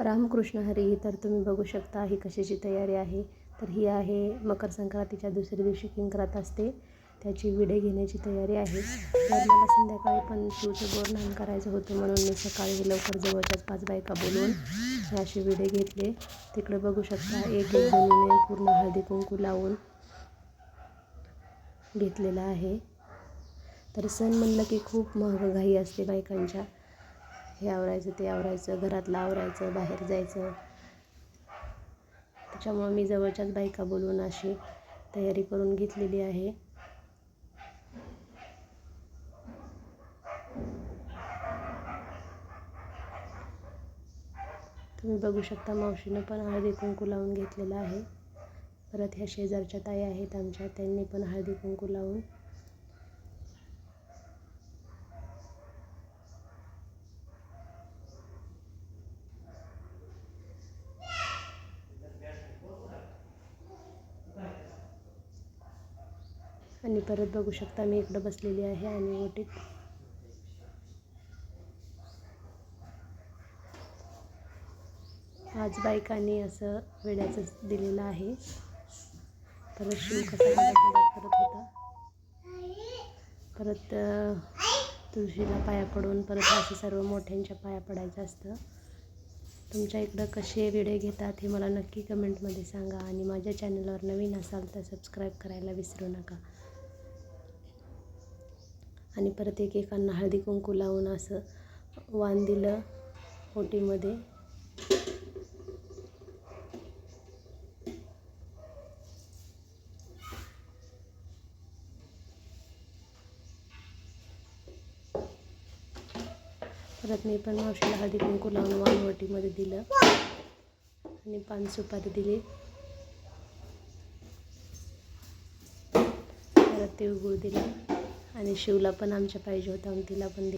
रामकृष्ण हरी तर तुम्ही बघू शकता ही कशाची तयारी आहे. तर ही आहे मकर संक्रांतीच्या दुसऱ्या दिवशी किंकरात असते. त्याची विडे घेण्याची तयारी आहे. तर मला संध्याकाळी पण तुझं बोरनान करायचं होतं म्हणून मी सकाळी लवकर जवळच्याच पाच बायका बोलवून असे विडे घेतले. तिकडे बघू शकता एक एक जणीने पूर्ण हळदी कुंकू लावून घेतलेला आहे. तर सण म्हणलं की खूप महागाई असते बायकांच्या. हे आवरायचं ते आवरायचं घरातलं आवरायचं बाहेर जायचं. त्याच्यामुळं मी जवळच्याच बायका बोलवून अशी तयारी करून घेतलेली आहे. तुम्ही बघू शकता मावशीनं पण हळदी कुंकू लावून घेतलेलं आहे. परत ह्या शेजारच्या ताई आहेत आमच्या त्यांनी पण हळदी कुंकू लावून आणि परत बघू शकता मी इकडं बसलेली आहे आणि ओटीत आज बायकांनी असं वेड्याचं दिलेलं आहे. परत शिव कसा करत होता. परत तुळशीला पाया पडून परत असं सर्व मोठ्यांच्या पाया पडायचं असतं. तुमच्या इकडं कसे विडे घेतात हे मला नक्की कमेंटमध्ये सांगा आणि माझ्या चॅनलवर नवीन असाल तर सबस्क्राईब करायला विसरू नका. आणि परत एकेकांना हळदी कुंकू लावून असं वाण दिलं ओटीमध्ये. परत मी पण मावशीला हळदी कुंकू लावून वाण ओटीमध्ये दिलं. आणि पान सुपारी दिली. परत तिळगुळ दिला. आणि शिवला पण आमच्या पाहिजे होता आणि तिला पण